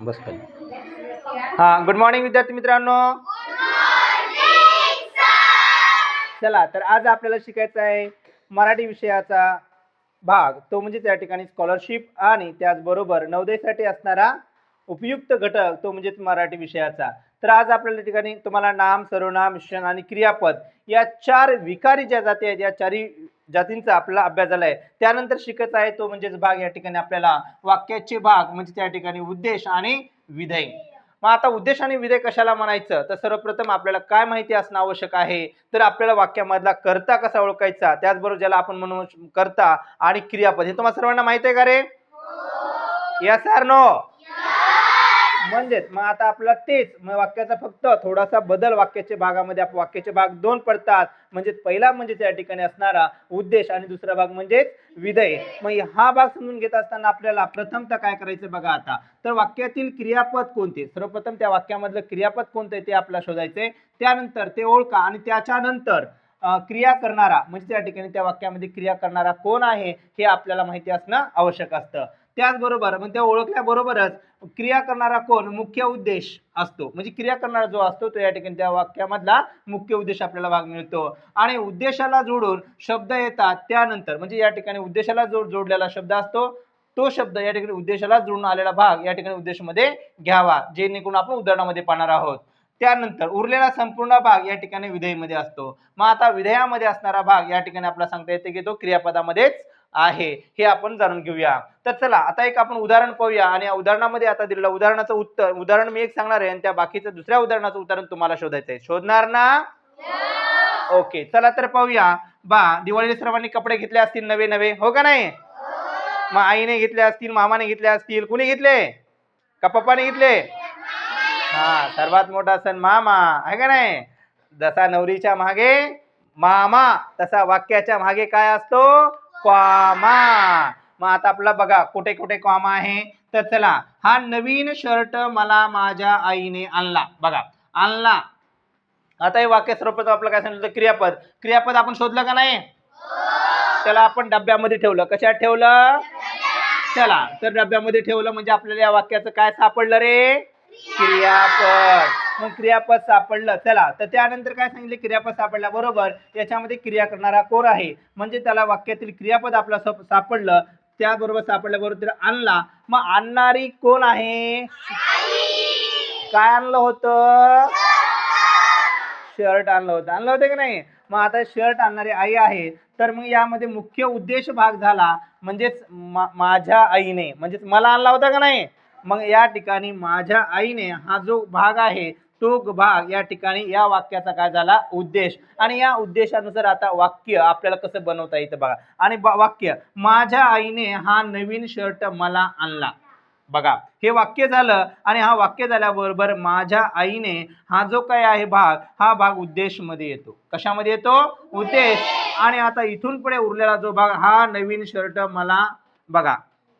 बस खाली. Good morning विद्यार्थी मित्रांनो. चला तर आज आपल्याला शिकायचं आहे मराठी विषयाचा भाग. तो म्हणजे त्या ठिकाणी स्कॉलरशिप आणि त्याचबरोबर नवदेसाठी असणारा उपयुक्त घटक तो म्हणजेच मराठी विषयाचा. तर आज आपल्याला ठिकाणी तुम्हाला नाम सर्वनाम मिश्रण आणि क्रियापद या चार विकारी ज्या जाती आहेत या चारी जातींचा आपला अभ्यास झाला आहे त्यानंतर शिकत आहे तो म्हणजेच भाग या ठिकाणी आपल्याला वाक्याचे भाग म्हणजे त्या ठिकाणी उद्देश आणि विधेय. मग आता उद्देश आणि विधेय कशाला म्हणायचं? तर सर्वप्रथम आपल्याला काय माहिती असणं आवश्यक आहे? तर आपल्याला वाक्यामधला करता कसा ओळखायचा? त्याचबरोबर ज्याला आपण म्हणू करता आणि क्रियापद हे तुम्हाला सर्वांना माहिती आहे का रे? यस आर नो म्हणजेच मग आता आपला तेच मग वाक्याचा फक्त थोडासा बदल वाक्याच्या भागामध्ये आप- वाक्याचे भाग दोन पडतात. म्हणजे पहिला म्हणजे त्या ठिकाणी असणारा उद्देश आणि दुसरा भाग म्हणजेच विधेय. मग हा भाग समजून घेत असताना आपल्याला प्रथमतः काय करायचं बघा आता. तर वाक्यातील क्रियापद कोणते? सर्वप्रथम त्या वाक्यामधलं क्रियापद कोणतं आहे ते आपल्याला शोधायचंय. त्यानंतर ते ओळखा आणि त्याच्यानंतर क्रिया करणारा म्हणजे त्या ठिकाणी त्या वाक्यामध्ये क्रिया करणारा कोण आहे हे आपल्याला माहिती असणं आवश्यक असतं. त्याचबरोबर मग त्या ओळखल्याबरोबरच क्रिया करणारा कोण? मुख्य उद्देश असतो. म्हणजे क्रिया करणारा जो असतो तो या ठिकाणी त्या वाक्यामधला मुख्य उद्देश आपल्याला भाग मिळतो. आणि उद्देशाला जोडून शब्द येतात त्यानंतर म्हणजे या ठिकाणी उद्देशाला जोड जोडलेला शब्द असतो तो शब्द या ठिकाणी उद्देशाला जोडून आलेला भाग या ठिकाणी उद्देशामध्ये घ्यावा जेणेकरून आपण उदाहरणामध्ये पाहणार आहोत. त्यानंतर उरलेला संपूर्ण भाग या ठिकाणी विधेयमध्ये असतो. मग आता विधेयामध्ये असणारा भाग या ठिकाणी आपल्याला सांगता येते की तो क्रियापदामध्येच आहे हे आपण जाणून घेऊया. तर चला आता एक आपण उदाहरण पाहूया आणि या उदाहरणामध्ये आता दिलेलं उदाहरणाचं उत्तर उदाहरण मी एक सांगणार आहे आणि त्या बाकीचं दुसऱ्या उदाहरणाचं उदाहरण तुम्हाला शोधायचं आहे. शोधणार ना? ओके चला तर पाहूया. बा दिवाळीला सर्वांनी कपडे घेतले असतील नवे नवे हो का नाही? मग आईने घेतले असतील मामाने घेतले असतील कुणी घेतले? का पप्पाने घेतले? हा सर्वात मोठा सण मामा आहे का नाही? जसा नवरीच्या मागे मामा तसा वाक्याच्या मागे काय असतो? क्वामा. मग आता आपला बघा कुठे कुठे क्वामा आहे? तर चला हा नवीन शर्ट मला माझ्या आईने आणला. बघा आणला. आता हे वाक्य स्वरूपात आपलं काय सांगितलं क्रियापद. क्रियापद आपण शोधलं का नाही? त्याला आपण डब्यामध्ये ठेवलं. कशात ठेवलं? चला तर डब्यामध्ये ठेवलं म्हणजे आपल्याला या वाक्याचं काय सापडलं रे? क्रियापद. मग क्रियापद सापडलं. चला तर त्यानंतर काय सांगितले? क्रियापद सापडल्या बरोबर. याच्यामध्ये क्रिया करणारा कोण आहे. म्हणजे त्याला वाक्यातील क्रियापद आपला सप- सापडलं. त्याबरोबर सापडल्याबरोबर त्याला आणला. मग आणणारी कोण आहे? काय आणलं होतं? शर्ट आणलं होतं. आणलं होतं की नाही? मग आता शर्ट आणणारी आई आहे. तर मग यामध्ये मुख्य उद्देश भाग झाला. म्हणजेच मा- माझ्या आईने. म्हणजेच मला आणला होता का नाही? मग या ठिकाणी माझ्या आईने हा जो भाग आहे तो भाग या ठिकाणी या वाक्याचा काय झाला? उद्देश. आणि या उद्देशानुसार आता वाक्य आपल्याला कसं बनवता येतं बघा. आणि वाक्य माझ्या आईने हा नवीन शर्ट मला आणला. बघा हे वाक्य झालं आणि हा वाक्य झाल्याबरोबर माझ्या आईने हा जो काय आहे भाग हा भाग उद्देशमध्ये येतो. कशामध्ये येतो? उद्देश. आणि आता इथून पुढे उरलेला जो भाग हा नवीन शर्ट मला बघा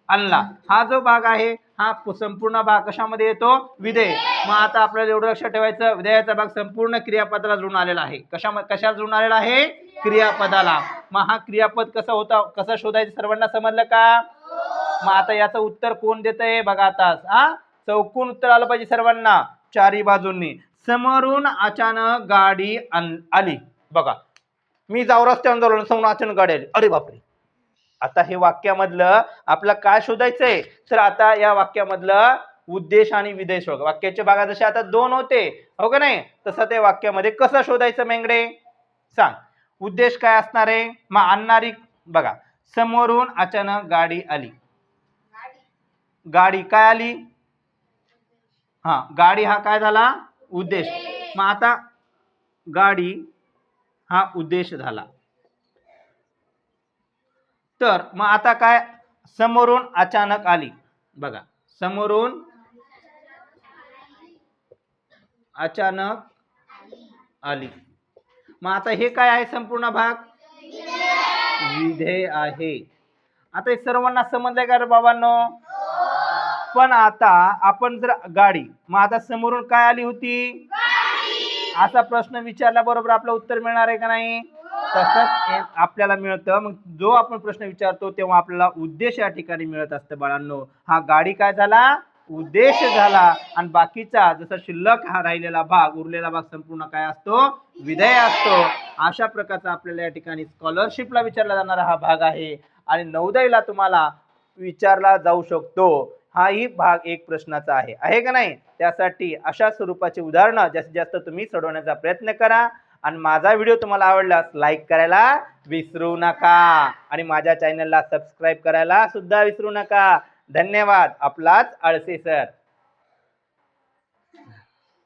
आणला. हा जो भाग आहे हा संपूर्ण भाग कशामध्ये येतो? विधेय. मग आता आपल्याला एवढं लक्षात ठेवायचं विधेयाचा भाग संपूर्ण क्रियापदाला जुळून आलेला आहे. कशा कशाला जुळून आलेला आहे? क्रियापदाला. मग हा क्रियापद कसा होता कसं शोधायचं सर्वांना समजलं का? मग आता याचं उत्तर कोण देत आहे बघा आता हा? चौकून उत्तर आलं पाहिजे सर्वांना. चारी बाजूंनी. समोरून अचानक गाडी आली. बघा. मी जाऊ रस्त्यावर जाऊन समोरून अचानक गाडी आली. अरे बापरे. आता हे वाक्यामधलं आपलं काय शोधायचंय? तर आता या वाक्यामधलं उद्देश आणि विदेश शोध वाक्याचे भागात जसे आता दोन होते. हो का नाही? तसं ते वाक्यामध्ये कसं शोधायचं मेंगडे? सांग. उद्देश काय असणार? आहे मग आणणारी बघा. समोरून अचानक गाडी आली. गाडी काय आली? हा गाडी हा काय झाला? उद्देश. मग आता गाडी हा उद्देश झाला. तर मग आता काय? समोरून अचानक आली. बघा. समोरून अचानक आली. मग आता हे काय आहे संपूर्ण भाग? विधेय आहे. आता हे सर्वांना समजलंय का रे बाबांनो? पण आता आपण जर गाडी मग आता समोरून काय आली होती? असा प्रश्न विचारल्याबरोबर आपलं उत्तर मिळणार आहे का नाही? तसंच आपल्याला मिळतं. मग जो आपण प्रश्न विचारतो तेव्हा आपल्याला उद्देश या ठिकाणी मिळत असतं बाळांनो. हा गाडी काय झाला? उद्देश झाला. आणि बाकीचा जसा शिल्लक हा राहिलेला भाग उरलेला भाग संपूर्ण काय असतो? विधेय असतो. अशा प्रकारचा आपल्याला या ठिकाणी स्कॉलरशिपला विचारला जाणारा हा भाग आहे. आणि नवदयला तुम्हाला विचारला जाऊ शकतो. हाही भाग एक प्रश्नाचा आहे. आहे का नाही? त्यासाठी अशा स्वरूपाची उदाहरणं जास्तीत जास्त तुम्ही सोडवण्याचा प्रयत्न करा. आणि माझा व्हिडिओ तुम्हाला आवडल्यास लाईक करायला विसरू नका. आणि माझ्या चॅनलला सबस्क्राईब करायला सुद्धा विसरू नका. धन्यवाद. आपलाच आळसे सर